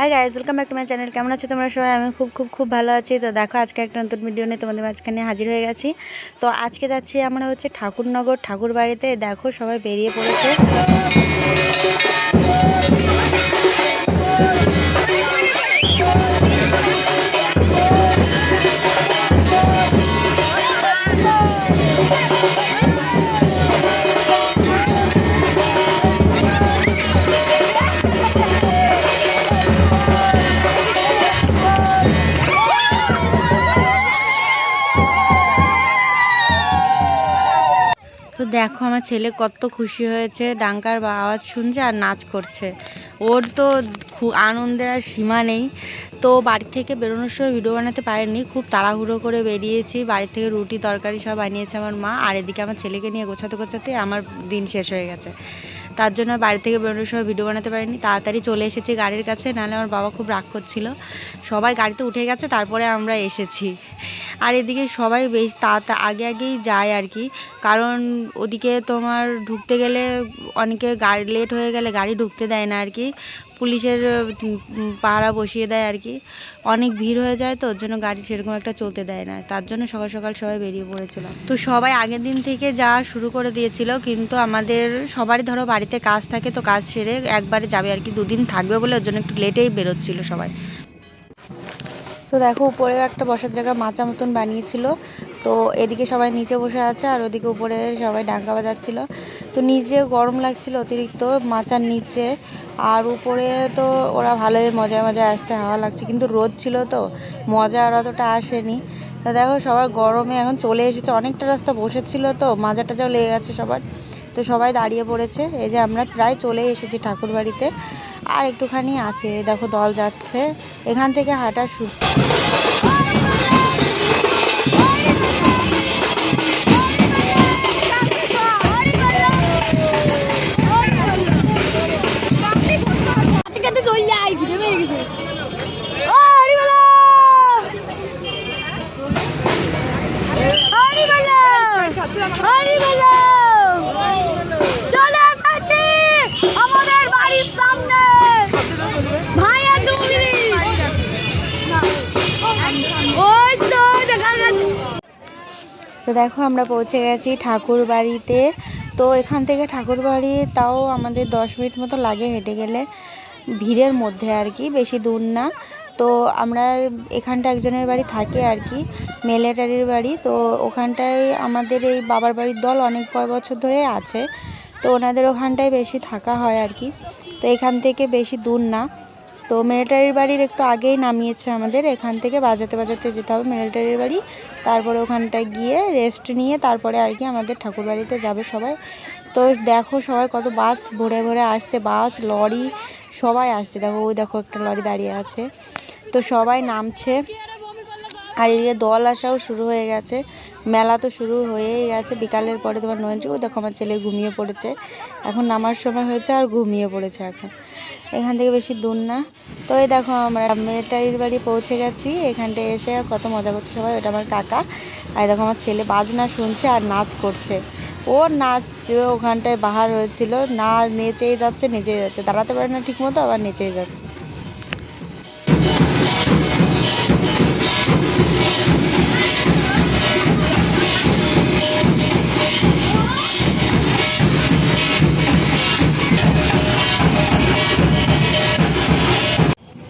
Hi guys welcome back to my channel কেমন আছো তোমরা সবাই? আমি খুব খুব খুব ভালো আছি। তো দেখো, আজকে একটা নতুন ভিডিও নিয়ে তোমাদের মাঝখানে হাজির হয়ে গেছি। তো আজকে যাচ্ছি আমরা হচ্ছে ঠাকুরনগর ঠাকুর বাড়িতে দেখো, সবাই বেরিয়ে পড়েছে। তো দেখো আমার ছেলে কত খুশি হয়েছে, ডাঙ্কার বা আওয়াজ শুনছে আর নাচ করছে। ওর তো আনন্দের আর সীমা নেই। তো বাড়ি থেকে বেরোনোর সময় ভিডিও বানাতে পারেনি, খুব তাড়াহুড়ো করে বেরিয়েছি। বাড়ি থেকে রুটি, তরকারি সব বানিয়েছে আমার মা। আর এদিকে আমার ছেলেকে নিয়ে গোছাতে গোছাতে আমার দিন শেষ হয়ে গেছে। তার জন্য বাড়ি থেকে বেরোনোর সময় ভিডিও বানাতে পারিনি। তাড়াতাড়ি চলে এসেছি গাড়ির কাছে, নাহলে আমার বাবা খুব রাগ করছিল। সবাই গাড়িতে উঠে গেছে, তারপরে আমরা এসেছি। আর এদিকে সবাই বেশ তা আগে আগেই যায় আর কি। কারণ ওদিকে তোমার ঢুকতে গেলে অনেকে গাড়ি লেট হয়ে গেলে গাড়ি ঢুকতে দেয় না আর কি। পুলিশের পাহারা বসিয়ে দেয় আর কি। অনেক ভিড় হয়ে যায় তো, ওর জন্য গাড়ি সেরকম একটা চলতে দেয় না। তার জন্য সকাল সকাল সবাই বেরিয়ে পড়েছিলাম। তো সবাই আগের দিন থেকে যাওয়া শুরু করে দিয়েছিল, কিন্তু আমাদের সবারই ধরো বাড়িতে কাজ থাকে তো কাজ সেরে একবারে যাবে আর কি। দুদিন থাকবে বলে ওর জন্য একটু লেটেই বেরোচ্ছিল সবাই। তো দেখো উপরেও একটা বসার জায়গা মাচা মতন বানিয়েছিল। তো এদিকে সবাই নিচে বসে আছে আর ওদিকে উপরে সবাই ডাঙ্গা বাজাচ্ছিল। তো নিচে গরম লাগছিল অতিরিক্ত, মাচার নিচে। আর উপরে তো ওরা ভালোই মজায় মজায় আসছে, হাওয়া লাগছে। কিন্তু রোদ ছিল তো, মজা আর অতটা আসেনি। তা দেখো, সবার গরমে এখন চলে এসেছে। অনেকটা রাস্তা বসেছিল তো মাজা টাজাও লেগে গেছে সবার। তো সবাই দাঁড়িয়ে পড়েছে। এই যে আমরা প্রায় চলে এসেছি ঠাকুর বাড়িতে। আর একটুখানি আছে, দেখো দল যাচ্ছে। এখান থেকে হাঁটা শুরু। তো দেখো আমরা পৌঁছে গেছি ঠাকুর বাড়িতে। তো এখান থেকে ঠাকুর বাড়ি তাও আমাদের দশ মিনিট মতো লাগে হেঁটে গেলে। ভিড়ের মধ্যে আর কি, বেশি দূর না। তো আমরা এখানটা একজনের বাড়ি থাকে আর কি, মিলিটারির বাড়ি। তো ওখানটায় আমাদের এই বাবার বাড়ির দল অনেক কয় বছর ধরে আছে। তো ওনাদের ওখানটায় বেশি থাকা হয় আর কি। তো এখান থেকে বেশি দূর না। তো মিলিটারির বাড়ির একটু আগেই নামিয়েছে আমাদের। এখান থেকে বাজাতে বাজাতে যেতে হবে মিলিটারির বাড়ি। তারপরে ওখানটায় গিয়ে রেস্ট নিয়ে তারপরে আর কি আমাদের ঠাকুর বাড়িতে যাবে সবাই। তো দেখো সবাই কত বাস ভরে ভরে আসছে, বাস, লরি, সবাই আসছে। দেখো, ওই দেখো একটা লরি দাঁড়িয়ে আছে। তো সবাই নামছে। আর এদিকে দল আসাও শুরু হয়ে গেছে। মেলা তো শুরু হয়েই গেছে। বিকালের পরে তোমার নয়ন ও দেখো আমার ছেলে ঘুমিয়ে পড়েছে। এখন নামার সময় হয়েছে আর ঘুমিয়ে পড়েছে এখন। এখান থেকে বেশি দূর না। তো এই দেখো আমরা মিলিটারির বাড়ি পৌঁছে গেছি। এখানটায় এসে কত মজা করছে সবাই। ওটা আমার কাকা। আর দেখো আমার ছেলে বাজনা শুনছে আর নাচ করছে। ও নাচ যে ওখানটায় বাহার হয়েছিল, না নেচেই যাচ্ছে নেচেই যাচ্ছে। দাঁড়াতে পারে না ঠিক মতো আবার নেচেই যাচ্ছে।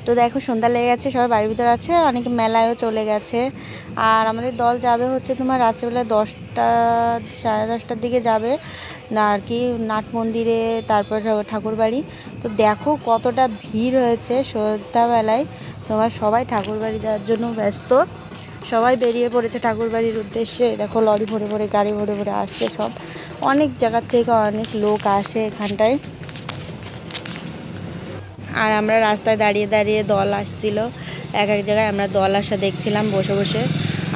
তো দেখো সন্ধ্যা লেগে গেছে, সবাই বাড়ির ভিতরে আছে অনেকে মেলায়ও চলে গেছে। আর আমাদের দল যাবে হচ্ছে তোমার রাত্রেবেলা দশটা, সাড়ে দশটার দিকে যাবে, না আর কি, নাট মন্দিরে, তারপর ঠাকুর বাড়ি। তো দেখো কতটা ভিড় হয়েছে সন্ধ্যাবেলায়। তোমার সবাই ঠাকুর বাড়ি যাওয়ার জন্য ব্যস্ত। সবাই বেরিয়ে পড়েছে ঠাকুর বাড়ির উদ্দেশ্যে। দেখো লরি ভরে ভরে, গাড়ি ভরে ভরে আসছে সব। অনেক জায়গার থেকে অনেক লোক আসে এখানটায়। আর আমরা রাস্তায় দাঁড়িয়ে দাঁড়িয়ে দল আসছিল। এক এক জায়গায় আমরা দল আসা দেখছিলাম বসে বসে।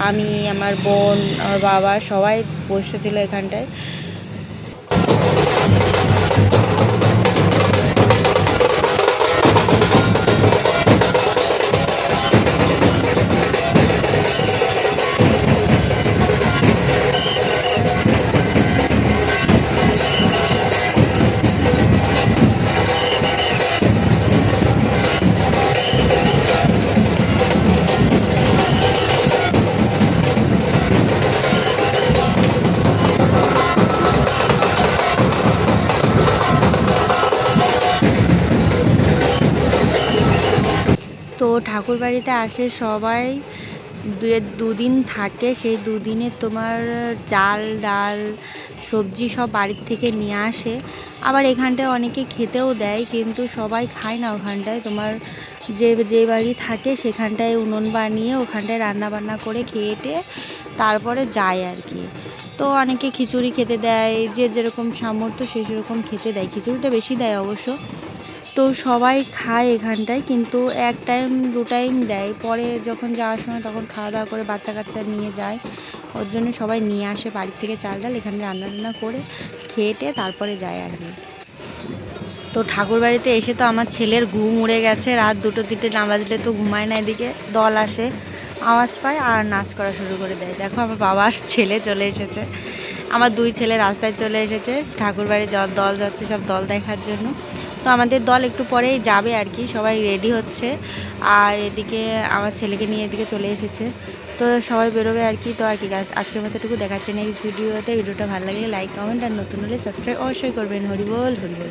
আমি, আমার বোন, আমার বাবা সবাই বসেছিলো এখানটায়। তো ঠাকুর বাড়িতে আসে সবাই দুদিন থাকে, সেই দুদিনে তোমার চাল, ডাল, সবজি সব বাড়ির থেকে নিয়ে আসে। আবার এখানটায় অনেকে খেতেও দেয়, কিন্তু সবাই খায় না ওখানটায়। তোমার যে যে বাড়ি থাকে সেখানটায় উনুন বানিয়ে ওখানটায় রান্না বান্না করে খেয়েটে তারপরে যায় আর কি। তো অনেকে খিচুড়ি খেতে দেয়, যে যেরকম সামর্থ্য সে সেরকম খেতে দেয়। খিচুড়িটা বেশি দেয় অবশ্য। তো সবাই খায় এখানটায়, কিন্তু এক টাইম দু টাইম দেয়। পরে যখন যাওয়ার সময় তখন খাওয়া দাওয়া করে বাচ্চা কাচ্চা নিয়ে যায়। ওর জন্য সবাই নিয়ে আসে বাড়ির থেকে চাল ডাল, এখানে রান্না রান্না করে খেয়ে তারপরে যায় আর কি। তো ঠাকুর বাড়িতে এসে তো আমার ছেলের ঘুম উড়ে গেছে, রাত দুটো তিনটে না বাজলে তো ঘুমায় না এদিকে, দল আসে, আওয়াজ পায় আর নাচ করা শুরু করে দেয়। দেখো আমার বাবার ছেলে চলে এসেছে। আমার দুই ছেলে রাস্তায় চলে এসেছে, ঠাকুর বাড়ি দল যাচ্ছে সব দল দেখার জন্য। তো আমাদের দল একটু পরেই যাবে আর কি, সবাই রেডি হচ্ছে। আর এদিকে আমার ছেলেকে নিয়ে এদিকে চলে এসেছে। তো সবাই বেরোবে আর কি, তো আর কি, গাছ আজকের মতোটুকু দেখাচ্ছে। নেক্সট ভিডিওতে। ভিডিওটা ভালো লাগলে লাইক কমেন্ট আর নতুন হলে সাবস্ক্রাইব অবশ্যই করবেন। হরিবল হরিবল